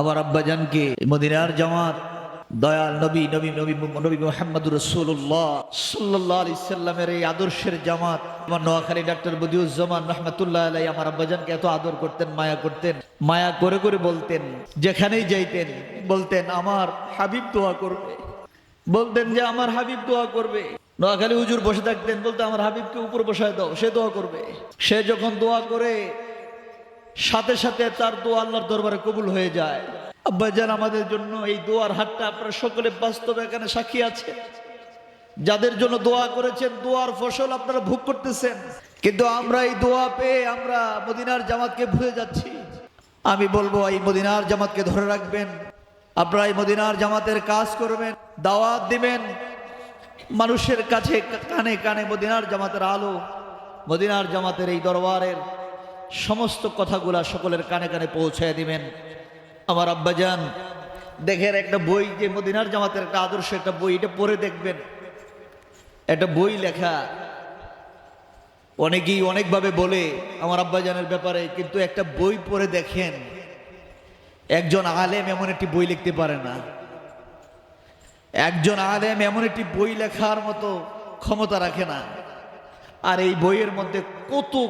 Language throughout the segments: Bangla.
আমার আব্বাজানকে মদিনার জামাত, দয়াল নবী নবী নবী নবী মোহাম্মদ রসুল্লাহ সাল্লাহ আলি সাল্লামের এই আদর্শের জামাত। আমার নোয়াখালী ডাক্তার বদিউজ্জামান রহমতুল্লাহ আলাই আমার আব্বাজানকে এত আদর করতেন, মায়া করতেন, মায়া করে করে বলতেন, যেখানেই যাইতেন, বলতেন, আমার হাবিব দোয়া করবে। বলতেন যে, আমার হাবিব দোয়া করবে। নোয়াখালী হুজুর বসে থাকতেন, বলতে, আমার হাবিবকে উপর বসায় দাও, সে দোয়া করবে। সে যখন দোয়া করে সাথে সাথে তার দোয়া আল্লাহর দরবারে কবুল হয়ে যায়। আব্বা আব্বাজান আমাদের জন্য এই দোয়ার হাতটা আপনারা সকলে বাস্তব এখানে সাক্ষী আছে। যাদের জন্য দোয়া করেছেন, দোয়ার ফসল আপনারা ভোগ করতেছেন। কিন্তু আমরা এই দোয়া পেয়ে আমরা মদিনার জামাতকে ভুলে যাচ্ছি। আমি বলব, এই মদিনার জামাতকে ধরে রাখবেন। আপনারা এই মদিনার জামাতের কাজ করবেন, দাওয়াত দিবেন। মানুষের কাছে কানে কানে মদিনার জামাতের আলো, মদিনার জামাতের এই দরবারের সমস্ত কথাগুলা সকলের কানে কানে পৌঁছায় দিবেন। আমার আব্বাজান দেখেন একটা বই যে মদিনার জামাতের একটা আদর্শ একটা বই, এটা পড়ে দেখবেন। একটা বই লেখা, অনেকেই অনেকভাবে বলে আমার আব্বাজানের ব্যাপারে, কিন্তু একটা বই পড়ে দেখেন, একজন আলেম এমন একটি বই লিখতে পারে না। একজন আলেম এমন একটি বই লেখার মতো ক্ষমতা রাখে না। আর এই বইয়ের মধ্যে কত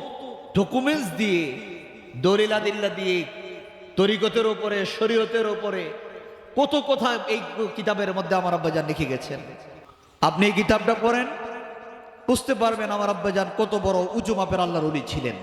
ডকুমেন্টস দিয়ে দরিলা দিল্লা দিয়ে, তরিকতের ওপরে শরীয়তের ওপরে কত কথা এই কিতাবের মধ্যে আমার আব্বাজান লিখে গেছেন। আপনি এই কিতাবটা পড়েন, বুঝতে পারবেন আমার আব্বাজান কত বড় উঁচু মাপের আল্লাহর উলি ছিলেন।